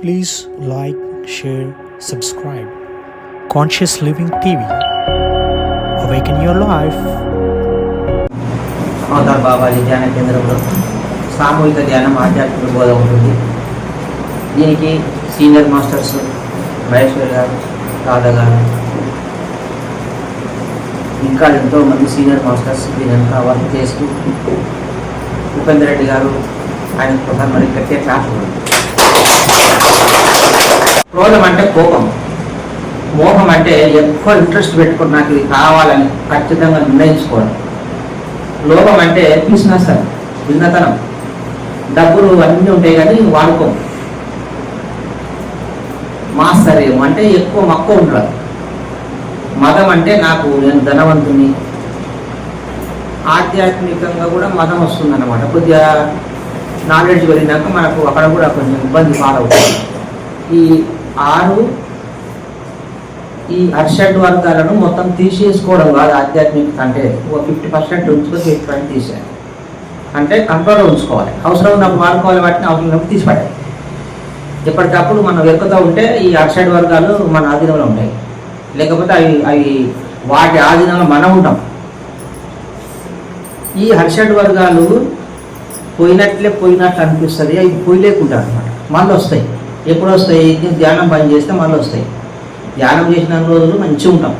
Please like share subscribe conscious living TV TV. Awaken your life Avatar Babaji ధ్యాన కేంద్రంలో సామూహిక ధ్యానం ఆధ్యాత్మిక బోధ ఉంటుంది దీనికి సీనియర్ మాస్టర్స్ మహేశ్వర్ గారు రాధా గారు ఇంకా ఎంతోమంది సీనియర్ మాస్టర్స్ దీనంతా వర్క్ చేస్తూ ఉపేందర్ రెడ్డి గారు ఆయన ప్రధాన మరి కట్టే క్లాస్ క్రోధం అంటే కోపం. మోహం అంటే ఎక్కువ ఇంట్రెస్ట్ పెట్టుకుని నాకు ఇది కావాలని ఖచ్చితంగా నిర్ణయించుకోవడం. లోభం అంటే తీసినస్తారు భిన్నతనం. డబ్బులు అన్నీ ఉంటాయి కానీ వాడుకోం మాస్తర్యం అంటే ఎక్కువ మక్కువ ఉండదు మతం అంటే నాకు నేను ధనవంతుని ఆధ్యాత్మికంగా కూడా మతం వస్తుంది అనమాట కొద్దిగా నాలెడ్జ్ వెళ్ళినాక మనకు అక్కడ కూడా కొంచెం ఇబ్బంది పాలవుతుంది. ఈ ఆరు ఈ అర్షడ్ వర్గాలను మొత్తం తీసేసుకోవడం కాదు ఆధ్యాత్మికత అంటే ఒక ఫిఫ్టీ పర్సెంట్ ఉంచుకొని ఫిఫ్టీ పర్సెంట్ తీసేయాలి. అంటే కంట్రోల్లో ఉంచుకోవాలి. అవసరం ఉన్నప్పుడు వాడుకోవాలి వాటిని అవసరం ఉన్నప్పుడు తీసిపడాలి ఎప్పటికప్పుడు మనం వెతుకుతూ ఉంటే ఈ అర్షడ్ వర్గాలు మన ఆధీనంలో ఉంటాయి. లేకపోతే అవి అవి వాటి ఆధీనంలో మనం ఉంటాం. ఈ హర్షడ్ వర్గాలు పోయినట్లే పోయినట్లు అనిపిస్తుంది. అవి పోయలేకుంటారు అనమాట మళ్ళీ వస్తాయి ఎప్పుడు వస్తాయి ధ్యానం పని చేస్తే మళ్ళీ వస్తాయి ధ్యానం చేసిన రోజులు మంచిగా ఉంటాం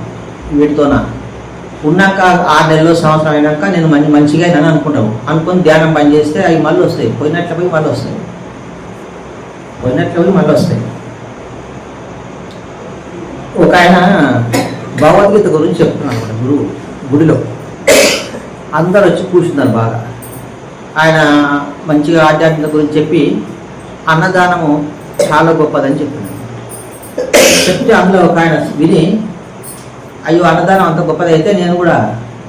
వీటితోన. ఉన్నాక ఆరు నెలలు సంవత్సరం అయినాక నేను మంచి మంచిగా అయినా అనుకుంటాము. అనుకుని ధ్యానం పని చేస్తే అవి మళ్ళీ వస్తాయి పోయినట్లు పోయి మళ్ళీ వస్తాయి పోయినట్లు పోయి మళ్ళీ వస్తాయి ఒక ఆయన భగవద్గీత గురించి చెప్తున్నాను అనమాట గురువు గుడిలో. అందరు వచ్చి కూర్చున్నారు బాగా. ఆయన మంచిగా ఆధ్యాత్మిక గురించి చెప్పి అన్నదానము చాలా గొప్పదని చెప్తున్నాడు చెప్తే అందులో ఒక ఆయన విని అయ్యో అన్నదానం అంత గొప్పదైతే నేను కూడా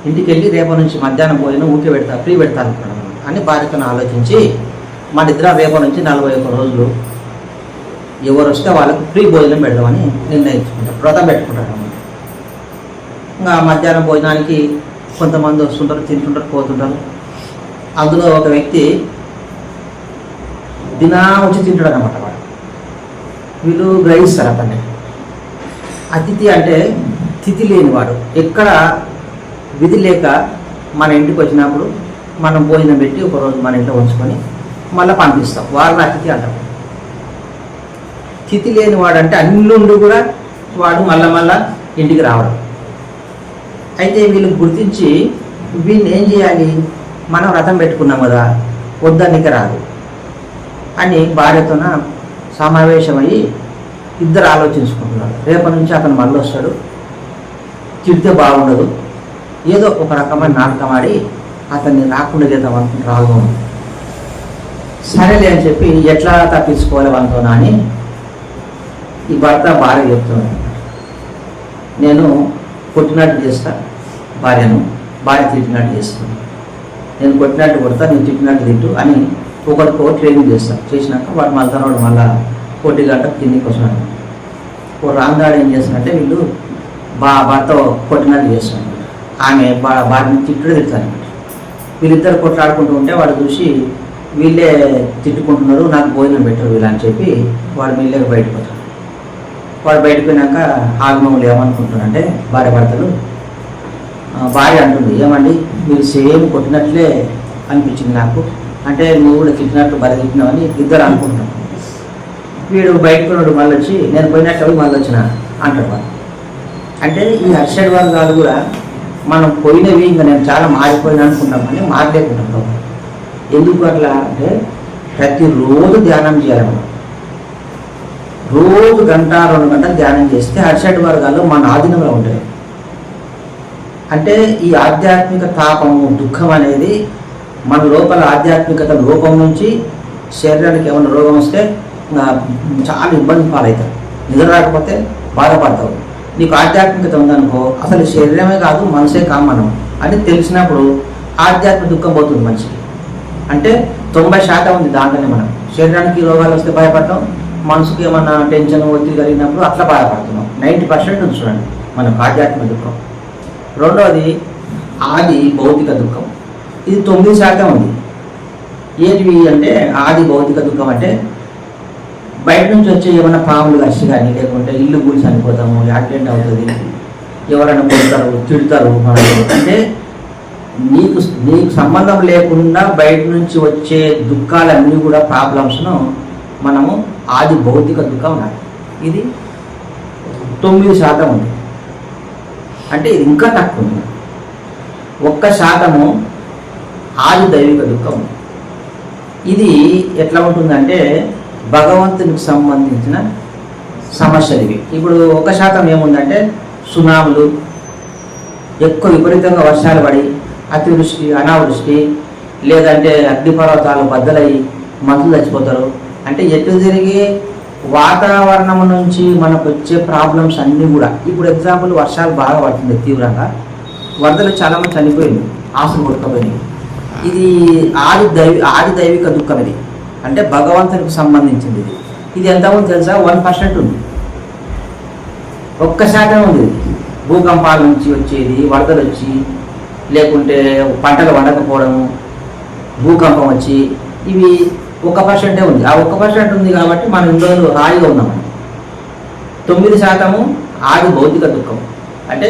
ఇంటికి వెళ్ళి రేపటి నుంచి మధ్యాహ్నం పోయిన ఊకే పెడతా ఫ్రీ పెడతా అనుకున్నాను అని భార్యతో ఆలోచించి మా నిద్ర రేపటి నుంచి నలభై ఒక్క రోజులు. ఎవరు వస్తే వాళ్ళకి ఫ్రీ భోజనం పెడదామని నిర్ణయించుకుంటారు వ్రతం పెట్టుకుంటారు అన్నమాట. ఇంకా మధ్యాహ్నం భోజనానికి కొంతమంది వస్తుంటారు తింటుంటారు పోతుంటారు. అందులో ఒక వ్యక్తి దినా వచ్చి తింటాడు అనమాట వీళ్ళు గ్రహిస్తారు అతన్ని అతిథి అంటే తిథి లేనివాడు. ఎక్కడ విధి లేక మన ఇంటికి వచ్చినప్పుడు మనం భోజనం పెట్టి ఒకరోజు మన ఇంట్లో ఉంచుకొని మళ్ళీ పంపిస్తాం. వారిని అతిథి అంటాం. తిథి లేనివాడు అంటే అన్నుండి కూడా వాడు మళ్ళా మళ్ళా ఇంటికి రావడం. అయితే వీళ్ళు గుర్తించి వీళ్ళని ఏం చేయాలి? మనం వ్రతం పెట్టుకున్నాం కదా వద్దనికి రాదు అని భార్యతోన సమావేశమయ్యి ఇద్దరు ఆలోచించుకుంటున్నారు. రేపటి నుంచి అతను మళ్ళీ వస్తాడు. తిడితే బాగుండదు. ఏదో ఒక రకమైన నాటకం ఆడి అతన్ని రాకుండా చేద్దాం అనుకుని రాదు సరేలే అని చెప్పి ఎట్లా తప్పించుకోవాలి వాళ్ళతో అని ఈ భర్త భార్య చెప్తున్నాడు. నేను కొట్టినట్టు చేస్తా భార్యను. భార్య తిట్టినట్టు చేస్తాను నేను కొట్టినట్టు కొడతా నేను తిట్టినట్టు తిట్టు అని ఒకరికో ట్రైనింగ్ చేస్తాం చేసినాక వాడు మళ్ళీ తర్వాత మళ్ళా పోటీ గంట కిందికి వస్తున్నాడు ఓ రాంగాడు ఏం చేస్తానంటే వీళ్ళు బా భర్త కొట్టినట్టు చేస్తున్నాడు ఆమె బా వాడిని తిట్టుడు తిడతాను వీళ్ళిద్దరు కొట్లాడుకుంటూ ఉంటే వాడు చూసి వీళ్ళే తిట్టుకుంటున్నారు నాకు భోజనం పెట్టరు వీళ్ళు అని చెప్పి వాడు వీళ్ళే బయటకు పోతాడు వాడు బయటకు పోయినాక ఆగమములు ఏమనుకుంటున్నారంటే భార్య భర్తలు భార్య అంటుంది ఏమండి మీరు సేమ్ కొట్టినట్లే అనిపించింది నాకు. అంటే నువ్వు కూడా తిట్టినట్టు భార్య ఇద్దరు అనుకుంటున్నాం. వీడు బయటకు ఉన్నాడు మళ్ళీ వచ్చి నేను పోయినట్టు మళ్ళీ వచ్చిన అంటాడు వాళ్ళు అంటే ఈ హర్షడ్ వర్గాలు కూడా మనం పోయినవి ఇంకా నేను చాలా మారిపోయినా అనుకుంటాం కానీ మారలేకుంటాం ఎందుకు అట్లా అంటే ప్రతిరోజు ధ్యానం చేయాలి మనం. రోజు గంట రెండు గంటలు ధ్యానం చేస్తే హర్షడ్ వర్గాలు మన ఆధీనంలో ఉంటాయి. అంటే ఈ ఆధ్యాత్మిక తాపము దుఃఖం అనేది మన లోపల ఆధ్యాత్మికత లోపం నుంచి శరీరానికి ఏమైనా రోగం వస్తే చాలా ఇబ్బంది పాలవుతారు. నిద్ర రాకపోతే బాధపడతావు నీకు ఆధ్యాత్మికత ఉందనుకో అసలు శరీరమే కాదు మనసే కామనం అని తెలిసినప్పుడు ఆధ్యాత్మిక దుఃఖం పోతుంది మనిషికి. అంటే తొంభై శాతం ఉంది దాంట్లోనే మనం. శరీరానికి రోగాలు వస్తే భయపడటం మనసుకి ఏమన్నా టెన్షన్ ఒత్తిడి కలిగినప్పుడు అట్లా బాధపడుతున్నాం. నైంటీ పర్సెంట్ ఉంది చూడండి మనకు ఆధ్యాత్మిక దుఃఖం. రెండవది ఆది భౌతిక దుఃఖం. ఇది తొమ్మిది శాతం ఉంది. ఏది అంటే ఆది భౌతిక దుఃఖం అంటే బయట నుంచి వచ్చే ఏమైనా పాములు కసి కానీ లేకుంటే ఇల్లు కూల్చి చనిపోతాము యాక్సిడెంట్ అవుతుంది ఎవరైనా కొడతారు తిడతారు అంటే నీకు నీకు సంబంధం లేకుండా బయట నుంచి వచ్చే దుఃఖాలన్నీ కూడా ప్రాబ్లమ్స్ను మనము ఆది భౌతిక దుఃఖం ఉన్నాయి ఇది తొమ్మిది శాతం ఉంది. అంటే ఇది ఇంకా తక్కువ ఉంది. ఒక్క శాతము ఆది దైవిక దుఃఖం. ఇది ఎట్లా ఉంటుందంటే భగవంతునికి సంబంధించిన సమస్యలు ఇవి ఇప్పుడు ఒక శాతం ఏముందంటే సునాములు ఎక్కువ విపరీతంగా వర్షాలు పడి అతివృష్టి అనావృష్టి లేదంటే అగ్నిపర్వతాలు బద్దలయ్యి మందులు చచ్చిపోతారు. అంటే ఎటు తిరిగి వాతావరణం నుంచి మనకు వచ్చే ప్రాబ్లమ్స్ అన్నీ కూడా ఇప్పుడు ఎగ్జాంపుల్ వర్షాలు బాగా పడుతుంది తీవ్రంగా. వరదలు చాలా మంది చనిపోయింది ఆశలు కొట్టుకుపోయినాయి. ఇది ఆది దైవి ఆది దైవిక దుఃఖం ఇది. అంటే భగవంతునికి సంబంధించింది ఇది. ఇది ఎంతమంది తెలుసా? వన్ పర్సెంట్ ఉంది. ఒక్క శాతం ఉంది. ఇది. భూకంపాల నుంచి వచ్చేది వరదలు వచ్చి లేకుంటే పంటలు వండకపోవడము భూకంపం వచ్చి ఇవి ఒక పర్సెంటే ఉంది. ఆ ఒక్క పర్సెంట్ ఉంది కాబట్టి మనం ఇన్ని రోజులు హాయిగా ఉన్నాం. తొమ్మిది శాతము ఆది భౌతిక దుఃఖం. అంటే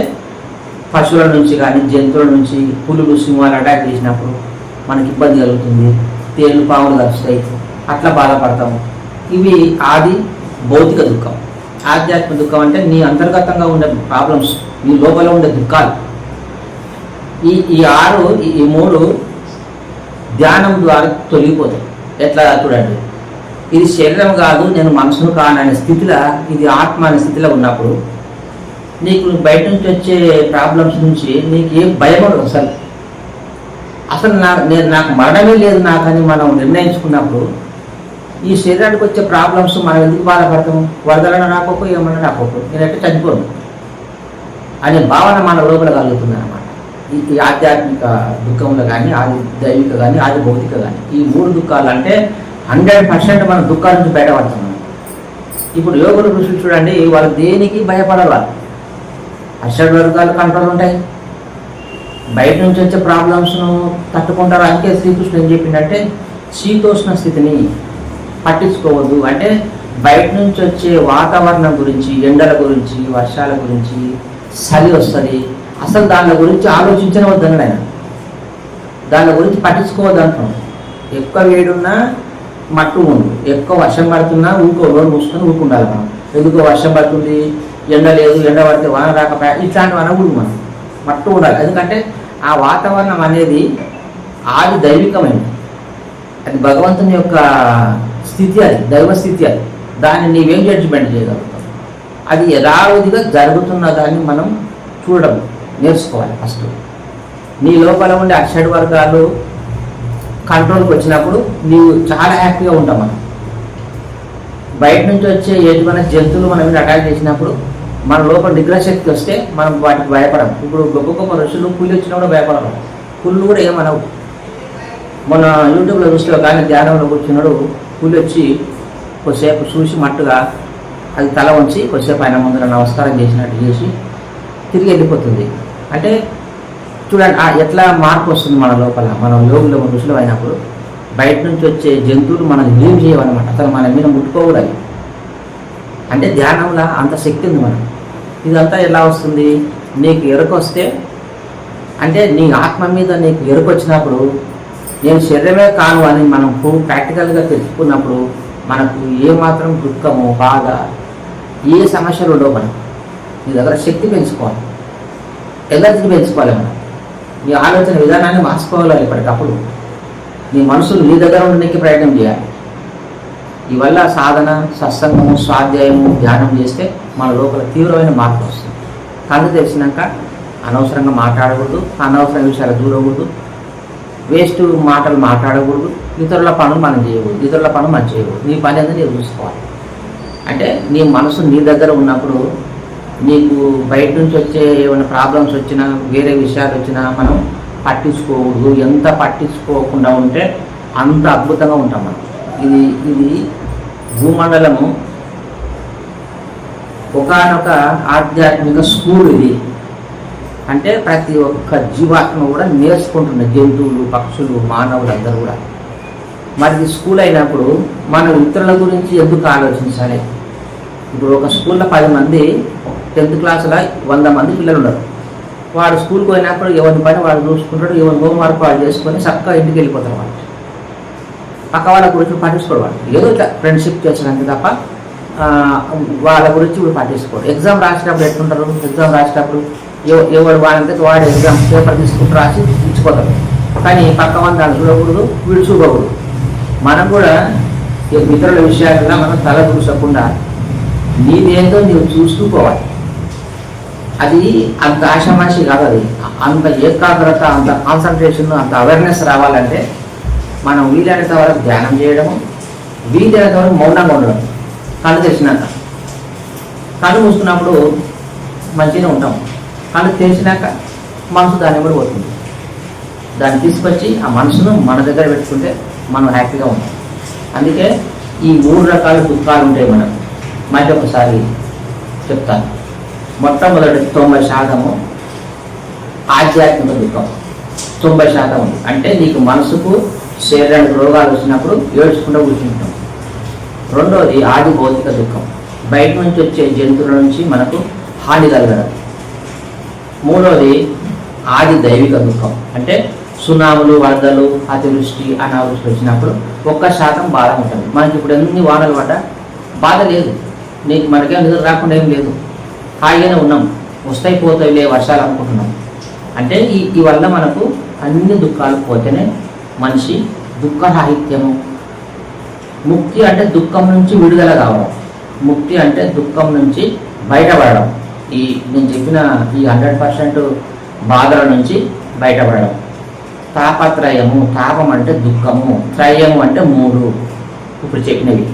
పశువుల నుంచి కానీ జంతువుల నుంచి పులులు సింహాలు అటాక్ చేసినప్పుడు మనకి ఇబ్బంది కలుగుతుంది తేళ్ళు పాములు కలుస్తాయి అట్లా బాధపడతాము. ఇవి ఆది భౌతిక దుఃఖం. ఆధ్యాత్మిక దుఃఖం అంటే నీ అంతర్గతంగా ఉండే ప్రాబ్లమ్స్ నీ లోపల ఉండే దుఃఖాలు. ఈ ఈ ఆరు ఈ- మూడు ధ్యానం ద్వారా తొలగిపోతాయి. ఎట్లా చూడండి? ఇది శరీరం కాదు నేను మనసును కాననే స్థితిలో ఇది ఆత్మ అనే స్థితిలో ఉన్నప్పుడు నీకు బయట నుంచి వచ్చే ప్రాబ్లమ్స్ నుంచి నీకు ఏం భయం ఉండదు అసలు. అసలు నా నేను నాకు మరణమే లేదు నాకని మనం నిర్ణయించుకున్నప్పుడు ఈ శరీరానికి వచ్చే ప్రాబ్లమ్స్ మనం ఎందుకు బాధపడతాము వరదలన రాకపో ఏమన్నా రాకపో నేనైతే చనిపోను. అనే భావన మన లోపల కలుగుతుంది అనమాట ఈ ఆధ్యాత్మిక దుఃఖంలో కానీ ఆది దైవిక కానీ ఆది భౌతిక కానీ ఈ మూడు దుఃఖాలు అంటే హండ్రెడ్ పర్సెంట్ మన దుఃఖాల నుంచి బయటపడుతున్నాం ఇప్పుడు యోగులు ఋషులు చూడండి వాళ్ళు దేనికి భయపడాలి అషడ్ వర్గాలు కంట్రోల్ ఉంటాయి బయట నుంచి వచ్చే ప్రాబ్లమ్స్ను తట్టుకుంటారు? అందుకే శ్రీకృష్ణుడు ఏం చెప్పిందంటే శీతోష్ణ స్థితిని పట్టించుకోవద్దు. అంటే బయట నుంచి వచ్చే వాతావరణం గురించి ఎండల గురించి వర్షాల గురించి చలి వస్తుంది. అసలు దాని గురించి ఆలోచించనే వద్దన్నాడు ఆయన. దాని గురించి పట్టించుకోవద్దు అంటున్నాం ఎక్కువ వేడున్నా మట్టు ఉండు ఎక్కువ వర్షం పడుతున్నా ఊకో నోరు మూసుకొని ఊరుకుండాలి మనం. ఎందుకో వర్షం పడుతుంది ఎండ లేదు ఎండ పడితే వాన రాకపోయా? ఇట్లాంటివి అనకూడదు మనం. మట్టు ఉండాలి ఎందుకంటే ఆ వాతావరణం అనేది ఆది దైవికమైనది. అది భగవంతుని యొక్క స్థితి అది దైవ స్థితి అది. దాన్ని నీవేం జడ్జిమెంట్ చేయగలుగుతావు? అది యథావిధిగా జరుగుతున్న దాన్ని మనం చూడడం నేర్చుకోవాలి ఫస్ట్ నీ లోపల ఉండే అక్షడ్ వర్గాలు కంట్రోల్కి వచ్చినప్పుడు నీవు చాలా హ్యాపీగా ఉంటాం మనం. బయట నుంచి వచ్చే ఏటువంటి జంతువులు మన మీద అటాక్ చేసినప్పుడు మన లోపల నిగ్రహశక్తి వస్తే మనం వాటికి భయపడం. ఇప్పుడు గొప్ప గొప్ప ఋషులు పులి వచ్చినా కూడా భయపడడం పుల్లు కూడా ఏమనవు మొన్న యూట్యూబ్లో చూస్తే ఒక ఆయన ధ్యానంలో కూర్చున్నాడు. పులి వచ్చి కొద్దిసేపు చూసి మట్టుగా అది తల ఉంచి కొద్దిసేపు ఆయన ముందర నమస్కారం చేసినట్టు చేసి తిరిగి వెళ్ళిపోతుంది. అంటే చూడండి ఎట్లా మార్పు వస్తుంది మన లోపల? మనం యోగులు ఋషులు అయినప్పుడు బయట నుంచి వచ్చే జంతువులు మనం ఏం చేయవన్నమాట. అసలు మన మీద ముట్టుకోకూడదు. అంటే ధ్యానంలో అంత శక్తి ఉంది మనం ఇదంతా ఎలా వస్తుంది? నీకు ఎరుకొస్తే అంటే నీ ఆత్మ మీద నీకు ఎరుకొచ్చినప్పుడు నేను శరీరమే కాను అని మనం ప్రాక్టికల్గా తెలుసుకున్నప్పుడు మనకు ఏమాత్రం దుఃఖము బాధ ఏ సమస్యలు ఉండవు మనం నీ దగ్గర శక్తి పెంచుకోవాలి. ఎనర్జీని పెంచుకోవాలి మనం. నీ ఆలోచన విధానాన్ని మార్చుకోవాలి ఇప్పటికప్పుడు. నీ మనసులు నీ దగ్గర ఉండడానికి ప్రయత్నం చేయాలి. ఇవల్ల సాధన సత్సంగము స్వాధ్యాయము ధ్యానం చేస్తే మన లోపల తీవ్రమైన మార్పు వస్తుంది. కళ్ళు తెలిసినాక అనవసరంగా మాట్లాడకూడదు అనవసర విషయాలు దూరకూడదు వేస్ట్ మాటలు మాట్లాడకూడదు ఇతరుల పనులు మనం చేయకూడదు ఇతరుల పనులు మనం చేయకూడదు. నీ పని అనేది నేను చూసుకోవాలి. అంటే నీ మనసు నీ దగ్గర ఉన్నప్పుడు నీకు బయట నుంచి వచ్చే ఏమైనా ప్రాబ్లమ్స్ వచ్చినా వేరే విషయాలు వచ్చినా మనం పట్టించుకోకూడదు. ఎంత పట్టించుకోకుండా ఉంటే అంత అద్భుతంగా ఉంటాం మనం. ఇది ఇది భూమండలము ఒకనొక ఆధ్యాత్మిక స్కూల్ ఇది. అంటే ప్రతి ఒక్క జీవాత్మ కూడా నేర్చుకుంటున్న జంతువులు పక్షులు మానవులు అందరూ కూడా. మరి ఇది స్కూల్ అయినప్పుడు మనం ఇతరుల గురించి ఎందుకు ఆలోచించాలి? ఇప్పుడు ఒక స్కూల్లో పది మంది టెన్త్ క్లాసులో వంద మంది పిల్లలు ఉన్నారు. వాడు స్కూల్కి పోయినప్పుడు ఎవరి పని వాడు చూసుకుంటాడు ఎవరి హోంవర్క్ వాడు చేసుకొని చక్కగా ఇంటికి వెళ్ళిపోతారు వాళ్ళు. పక్క వాళ్ళ గురించి పట్టించుకోడు వాడు ఏదో ఫ్రెండ్షిప్ చేసినంత తప్ప వాళ్ళ గురించి ఇప్పుడు పట్టించుకోడు ఎగ్జామ్ రాసేటప్పుడు ఎట్లుంటారు? ఎగ్జామ్ రాసేటప్పుడు ఎవరు ఎవడు వాడు ఎగ్జామ్ పేపర్ తీసుకుంటూ రాసి ఇచ్చిపోతాడు కానీ పక్క వాళ్ళు దాన్ని చూడకూడదు వీడు చూడకూడదు. మనం కూడా ఇతరుల విషయాలలో మనం తల చూసకుండా నీదేందో నువ్వు చూస్తూ పోవాలి. అది అంత ఆషామాషి కాదు అది. అంత ఏకాగ్రత అంత కాన్సన్ట్రేషన్ అంత అవేర్నెస్ రావాలంటే మనం వీలైనంత వరకు ధ్యానం చేయడము వీలైనంత వరకు మౌనంగా ఉండడం. కళ్ళు తెరిచినాక. కళ్ళు మూసుకున్నప్పుడు మంచిగా ఉంటాం. కళ్ళు తెరిచినాక మనసు దాన్ని కూడా పోతుంది దాన్ని తీసుకొచ్చి ఆ మనసును మన దగ్గర పెట్టుకుంటే మనం హ్యాపీగా ఉంటాం. అందుకే ఈ మూడు రకాల దుఃఖాలు ఉంటాయి మనం మళ్ళీ ఒకసారి చెప్తాను. మొట్టమొదటి తొంభై శాతము ఆధ్యాత్మిక దుఃఖం తొంభై శాతం. ఉంది అంటే నీకు మనసుకు శరీరానికి రోగాలు వచ్చినప్పుడు ఏడ్చుకుంటూ కూర్చుంటాం. రెండవది ఆది భౌతిక దుఃఖం. బయట నుంచి వచ్చే జంతువుల నుంచి మనకు హాని కలగడం. మూడవది ఆది దైవిక దుఃఖం. అంటే సునాములు వరదలు అతివృష్టి అనావృష్టి వచ్చినప్పుడు ఒక్క శాతం బాధ ఉంటుంది. మనకి ఇప్పుడు ఎన్ని వానలు పడ్డా బాధ లేదు. నీకు మనకేం నిద్ర రాకుండా ఏం లేదు. హాయిగానే ఉన్నాం. వస్తాయి పోతాయిలే వర్షాలు అనుకుంటున్నాం. అంటే ఈ వల్ల మనకు అన్ని దుఃఖాలు పోతేనే మనిషి దుఃఖరాహిత్యము. ముక్తి అంటే దుఃఖం నుంచి విడుదల కావడం. ముక్తి అంటే దుఃఖం నుంచి బయటపడడం. ఈ నేను చెప్పిన ఈ హండ్రెడ్ పర్సెంట్ బాధల నుంచి బయటపడడం. తాపత్రయము తాపం అంటే దుఃఖము. త్రయము అంటే మూడు. ఇప్పుడు చెప్పినవి.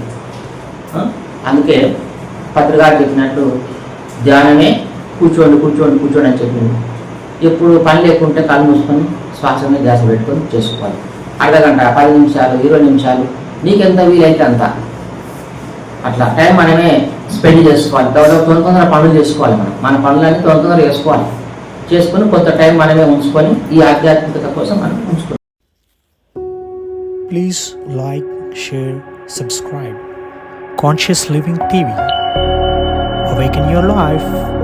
అందుకే పత్రికారు చెప్పినట్టు ధ్యానమే కూర్చోండి కూర్చోండి కూర్చోండి అని చెప్పింది. ఎప్పుడు పని లేకుంటే కళ్ళు మూసుకొని శ్వాస మీద ధ్యాస పెట్టుకొని చేసుకోవాలి. అర్ధగంట పది నిమిషాలు ఇరవై నిమిషాలు. నీకెంత వీలైతే అంత. అట్లా టైం మనమే స్పెండ్ చేసుకోవాలి. తొందర తొందర పనులు చేసుకోవాలి మనం. మన పనులన్నీ తొందర తొందర చేసుకోవాలి. చేసుకొని కొంత టైం మనమే ఉంచుకొని ఈ ఆధ్యాత్మికత కోసం మనం ఉంచుకోవాలి please like share subscribe conscious living TV Awaken your life.